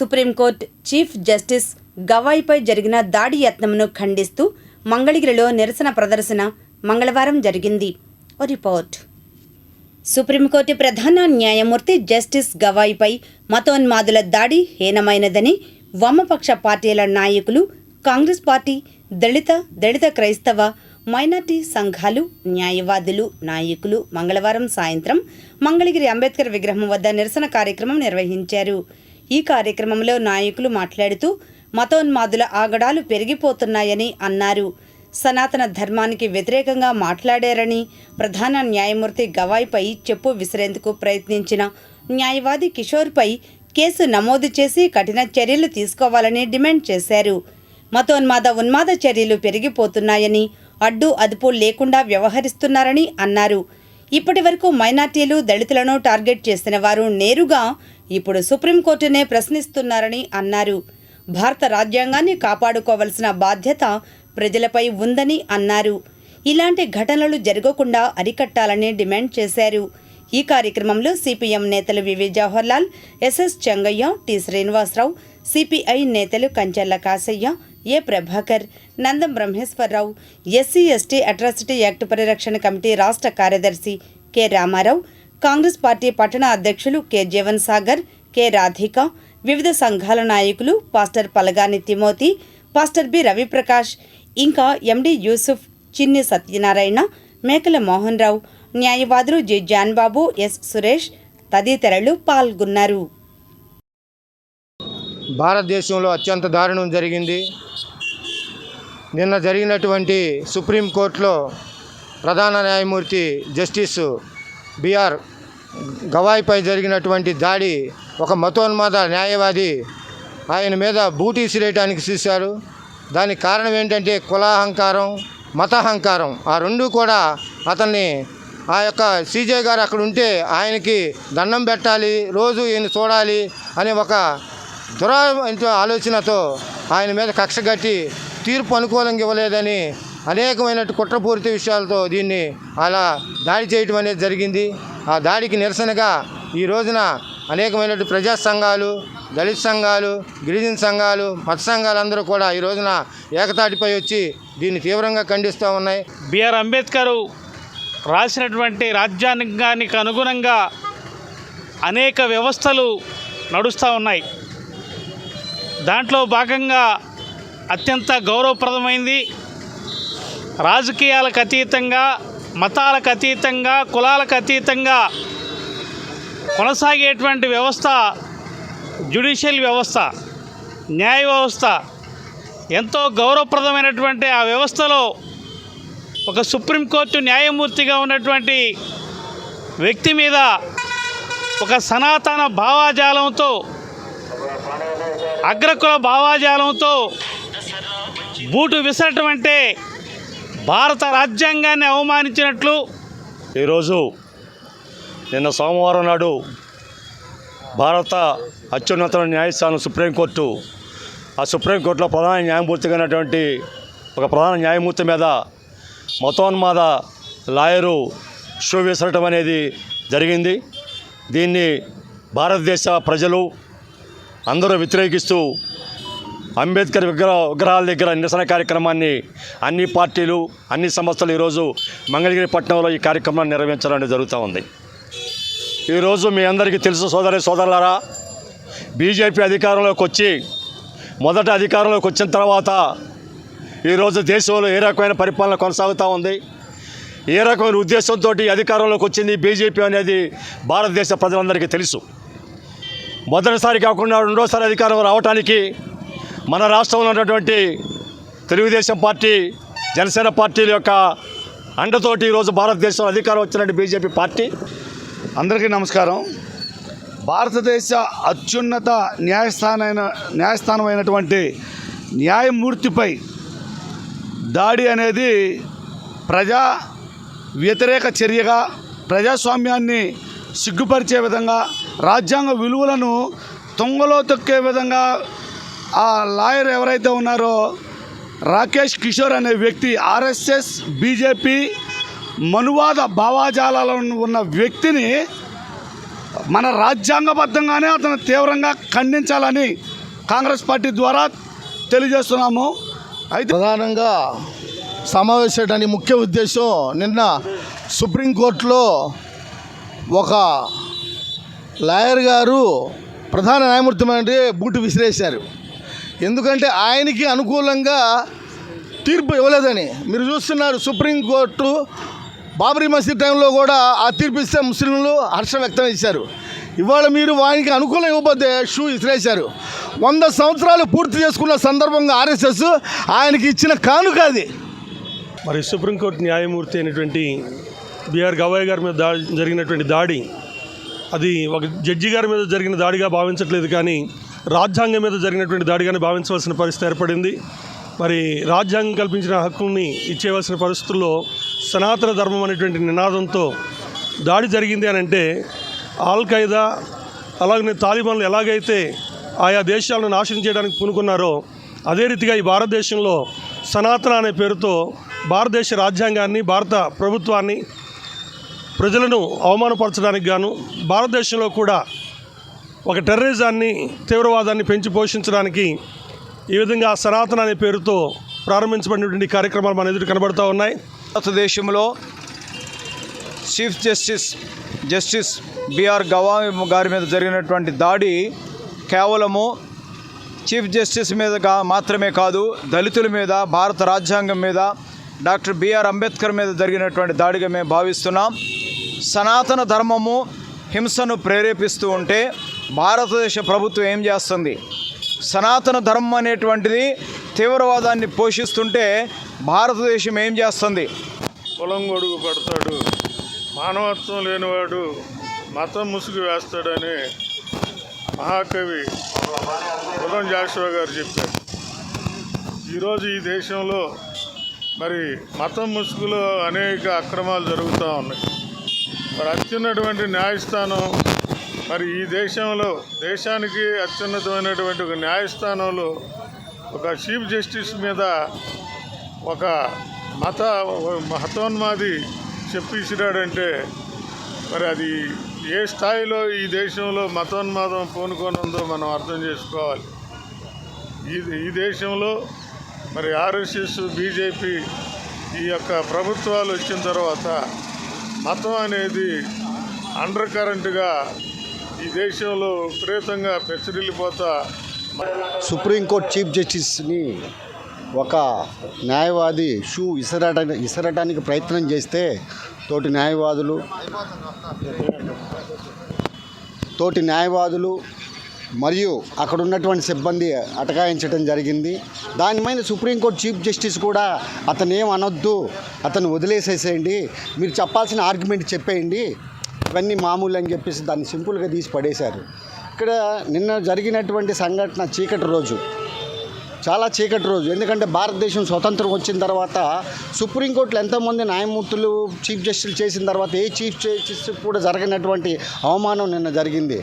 Supreme court chief justice గవాయిపై జరిగిన దాడి యత్నంను ఖండిస్తూ మంగళగిరిలో నిరసన ప్రదర్శన మంగళవారం జరిగింది. ఓ రిపోర్ట్. సుప్రీంకోర్టు ప్రధాన న్యాయమూర్తి జస్టిస్ గవాయిపై మతోన్మాదుల దాడి హీనమైనదని వామపక్ష పార్టీల నాయకులు కాంగ్రెస్ పార్టీ దళిత దళిత క్రైస్తవ మైనార్టీ సంఘాలు న్యాయవాదులు నాయకులు మంగళవారం సాయంత్రం మంగళగిరి అంబేద్కర్ విగ్రహం వద్ద నిరసన కార్యక్రమం నిర్వహించారు. ఈ కార్యక్రమంలో నాయకులు మాట్లాడుతూ మతోన్మాదుల ఆగడాలు పెరిగిపోతున్నాయని అన్నారు. సనాతన ధర్మానికి వ్యతిరేకంగా మాట్లాడారని ప్రధాన న్యాయమూర్తి గవాయ్పై చెప్పు విసిరేందుకు ప్రయత్నించిన న్యాయవాది కిషోర్పై కేసు నమోదు చేసి కఠిన చర్యలు తీసుకోవాలని డిమాండ్ చేశారు. మతోన్మాద ఉన్మాద చర్యలు పెరిగిపోతున్నాయని అడ్డు అదుపు లేకుండా వ్యవహరిస్తున్నారని అన్నారు. ఇప్పటి వరకు మైనార్టీలు దళితులను టార్గెట్ చేసిన వారు నేరుగా ఇప్పుడు సుప్రీంకోర్టునే ప్రశ్నిస్తున్నారని అన్నారు. భారత రాజ్యాంగాన్ని కాపాడుకోవలసిన బాధ్యత ప్రజలపై ఉందని అన్నారు. ఇలాంటి ఘటనలు జరగకుండా అరికట్టాలని డిమాండ్ చేశారు. ఈ కార్యక్రమంలో సిపిఎం నేతలు V V Jawaharlal S S Chengaiah T Srinivasarao CPI నేతలు Kanchella Kasaiah A Prabhakar Nandam Brahmeswararao SC ST atrocity act పరిరక్షణ కమిటీ రాష్ట్ర కార్యదర్శి కె. రామారావు కాంగ్రెస్ పార్టీ పట్టణ అధ్యక్షులు కె. జీవన్ సాగర్ కె. రాధిక వివిధ సంఘాల నాయకులు pastor Palagani Timothy pastor B. Raviprakash ఇంకా ఎండి యూసుఫ్ చిన్ని సత్యనారాయణ మేకల మోహన్ రావు న్యాయవాదులు జి. జాన్బాబు ఎస్. సురేష్ తదితరులు పాల్గొన్నారు. భారతదేశంలో అత్యంత దారుణం జరిగింది. నిన్న జరిగినటువంటి సుప్రీంకోర్టులో ప్రధాన న్యాయమూర్తి జస్టిస్ బిఆర్ గవాయిపై జరిగినటువంటి దాడి ఒక మతోన్మాద న్యాయవాది ఆయన మీద బూటీ సిరేయటానికి చూశారు దానికి కారణం ఏంటంటే కులాహంకారం మతహంకారం ఆ రెండు కూడా అతన్ని ఆ యొక్క సీజే గారు అక్కడ ఉంటే ఆయనకి దండం పెట్టాలి రోజు ఈయన చూడాలి అనే ఒక దురా ఆలోచనతో ఆయన మీద కక్ష కట్టి తీర్పు అనుకూలంగా ఇవ్వలేదని అనేకమైన కుట్రపూరిత విషయాలతో దీన్ని అలా దాడి చేయటం అనేది జరిగింది. ఆ దాడికి నిరసనగా ఈ రోజున అనేకమైన ప్రజా సంఘాలు దళిత సంఘాలు గిరిజన సంఘాలు మత సంఘాలు అందరూ కూడా ఈ రోజున ఏకతాటిపై వచ్చి దీన్ని తీవ్రంగా ఖండిస్తూ ఉన్నాయి. బిఆర్ అంబేద్కర్ రాసినటువంటి రాజ్యాంగానికి అనుగుణంగా అనేక వ్యవస్థలు నడుస్తూ ఉన్నాయి. దాంట్లో భాగంగా అత్యంత గౌరవప్రదమైంది. రాజకీయాలకు అతీతంగా మతాలకు అతీతంగా కులాలకు అతీతంగా కొనసాగేటువంటి వ్యవస్థ జ్యుడిషియల్ వ్యవస్థ న్యాయ వ్యవస్థ ఎంతో గౌరవప్రదమైనటువంటి ఆ వ్యవస్థలో ఒక సుప్రీంకోర్టు న్యాయమూర్తిగా ఉన్నటువంటి వ్యక్తి మీద ఒక సనాతన భావాజాలంతో అగ్రకుల భావాజాలంతో బూటు విసరటం అంటే భారత రాజ్యాంగాన్ని అవమానించినట్లు. ఈరోజు నిన్న సోమవారం నాడు భారత అత్యున్నత న్యాయస్థానం సుప్రీంకోర్టు ఆ సుప్రీంకోర్టులో ప్రధాన న్యాయమూర్తిగా ఉన్నటువంటి ఒక ప్రధాన న్యాయమూర్తి మీద మతోన్మాద లాయరు షూ విసరటం అనేది జరిగింది. దీన్ని భారతదేశ ప్రజలు అందరూ వ్యతిరేకిస్తూ అంబేద్కర్ విగ్రహ విగ్రహాల దగ్గర నిరసన కార్యక్రమాన్ని అన్ని పార్టీలు అన్ని సంస్థలు ఈరోజు మంగళగిరి పట్టణంలో ఈ కార్యక్రమాన్ని నిర్వహించడం జరుగుతూ ఉంది. ఈరోజు మీ అందరికీ తెలుసు సోదరి సోదరులారా బీజేపీ అధికారంలోకి వచ్చి మొదట అధికారంలోకి వచ్చిన తర్వాత ఈరోజు దేశంలో ఏ రకమైన పరిపాలన కొనసాగుతూ ఉంది? ఏ రకమైన ఉద్దేశంతో అధికారంలోకి వచ్చింది? బీజేపీ అనేది భారతదేశ ప్రజలందరికీ తెలుసు. మొదటిసారి కాకుండా రెండోసారి అధికారం రావడానికి మన రాష్ట్రంలో ఉన్నటువంటి తెలుగుదేశం పార్టీ జనసేన పార్టీల యొక్క అండతోటి ఈరోజు భారతదేశంలో అధికారం వచ్చినట్టు బీజేపీ పార్టీ. అందరికీ నమస్కారం. భారతదేశ అత్యున్నత న్యాయస్థానమైన న్యాయస్థానమైనటువంటి న్యాయమూర్తిపై దాడి అనేది ప్రజా వ్యతిరేక చర్యగా ప్రజాస్వామ్యాన్ని సిగ్గుపరిచే విధంగా రాజ్యాంగ విలువలను తొంగలో తొక్కే విధంగా ఆ లాయర్ ఎవరైతే ఉన్నారో రాకేష్ కిషోర్ అనే వ్యక్తి ఆర్ఎస్ఎస్ బీజేపీ మనువాద భావాజాలలో ఉన్న వ్యక్తిని మన రాజ్యాంగబద్ధంగానే అతను తీవ్రంగా ఖండించాలని కాంగ్రెస్ పార్టీ ద్వారా తెలియజేస్తున్నాము. అయితే ప్రధానంగా సమావేశానికి ముఖ్య ఉద్దేశం నిన్న సుప్రీంకోర్టులో ఒక లాయర్ గారు ప్రధాన న్యాయమూర్తి అంటే బూటు విసిరేశారు ఎందుకంటే ఆయనకి అనుకూలంగా తీర్పు ఇవ్వలేదని. మీరు చూస్తున్నారు సుప్రీంకోర్టు బాబరీ మసీద్ టైంలో కూడా ఆ తీర్పు ఇస్తే ముస్లింలు హర్షం వ్యక్తం చేశారు. ఇవాళ మీరు వానికి అనుకూలం ఇవ్వకపోతే షూ ఇసిరేశారు. వంద సంవత్సరాలు పూర్తి చేసుకున్న సందర్భంగా ఆర్ఎస్ఎస్ ఆయనకి ఇచ్చిన కానుక అది. మరి సుప్రీంకోర్టు న్యాయమూర్తి అయినటువంటి బిఆర్ గవాయ్ గారి మీద దాడి జరిగినటువంటి దాడి అది ఒక జడ్జి గారి మీద జరిగిన దాడిగా భావించట్లేదు కానీ రాజ్యాంగం మీద జరిగినటువంటి దాడిగానే భావించవలసిన పరిస్థితి ఏర్పడింది. మరి రాజ్యాంగం కల్పించిన హక్కుల్ని ఇచ్చేవలసిన పరిస్థితుల్లో సనాతన ధర్మం అనేటువంటి నినాదంతో దాడి జరిగింది అని అంటే ఆల్ ఖైదా అలాగనే తాలిబాన్లు ఎలాగైతే ఆయా దేశాలను నాశనం చేయడానికి పూనుకున్నారో అదే రీతిగా ఈ భారతదేశంలో సనాతన అనే పేరుతో భారతదేశ రాజ్యాంగాన్ని భారత ప్రభుత్వాన్ని ప్రజలను అవమానపరచడానికి గాను భారతదేశంలో కూడా ఒక టెర్రరిజాన్ని తీవ్రవాదాన్ని పెంచి పోషించడానికి ఈ విధంగా సనాతన అనే పేరుతో ప్రారంభించబడినటువంటి కార్యక్రమాలు మన ఎదురు కనబడుతూ ఉన్నాయి. భారతదేశంలో chief justice justice B R Gavai గారి మీద జరిగినటువంటి దాడి కేవలము చీఫ్ జస్టిస్ మీద మాత్రమే కాదు దళితుల మీద భారత రాజ్యాంగం మీద డాక్టర్ బిఆర్ అంబేద్కర్ మీద జరిగినటువంటి దాడిగా మేము భావిస్తున్నాం. సనాతన ధర్మము హింసను ప్రేరేపిస్తూ ఉంటే భారతదేశ ప్రభుత్వం ఏం చేస్తుంది? సనాతన ధర్మం అనేటువంటిది తీవ్రవాదాన్ని పోషిస్తుంటే భారతదేశం ఏం చేస్తుంది? కులం గొడుగు పడతాడు మానవత్వం లేనివాడు మతం ముసుగు వేస్తాడని మహాకవి ఉదం జాషువా గారు చెప్పారు. ఈరోజు ఈ దేశంలో మరి మతం ముసుగులో అనేక అక్రమాలు జరుగుతూ ఉన్నాయి. మరి అత్యున్నటువంటి న్యాయస్థానం మరి ఈ దేశంలో దేశానికి అత్యున్నతమైనటువంటి ఒక న్యాయస్థానంలో ఒక చీఫ్ జస్టిస్ మీద ఒక మత మతోన్మాది చెప్పించినాడంటే మరి అది ఏ స్థాయిలో ఈ దేశంలో మతోన్మాదం పూనుకోనుందో మనం అర్థం చేసుకోవాలి. ఈ ఈ దేశంలో మరి ఆర్ఎస్ఎస్ బీజేపీ ఈ యొక్క ప్రభుత్వాలు వచ్చిన తర్వాత మతం అనేది అండర్ కరెంట్గా ఈ దేశంలో విపరీతంగా పెచ్చరిల్లిపోతా సుప్రీంకోర్టు చీఫ్ జస్టిస్ని ఒక న్యాయవాది షూ ఇసరట ఇసరటానికి ప్రయత్నం చేస్తే తోటి న్యాయవాదులు తోటి న్యాయవాదులు మరియు అక్కడ ఉన్నటువంటి సిబ్బంది అటకాయించడం జరిగింది. దానిపైన సుప్రీంకోర్టు చీఫ్ జస్టిస్ కూడా అతను ఏం అనొద్దు అతను వదిలేసేసేయండి మీరు చెప్పాల్సిన ఆర్గ్యుమెంట్ చెప్పేయండి. ఇవన్నీ మామూలు అని చెప్పేసి దాన్ని సింపుల్గా తీసి పడేశారు. ఇక్కడ నిన్న జరిగినటువంటి సంఘటన చీకటి రోజు. చాలా చీకటి రోజు. ఎందుకంటే భారతదేశం స్వతంత్రం వచ్చిన తర్వాత సుప్రీంకోర్టులో ఎంతోమంది న్యాయమూర్తులు చీఫ్ జస్టిస్ చేసిన తర్వాత ఏ చీఫ్ జస్టిస్ కూడా జరగనటువంటి అవమానం నిన్న జరిగింది.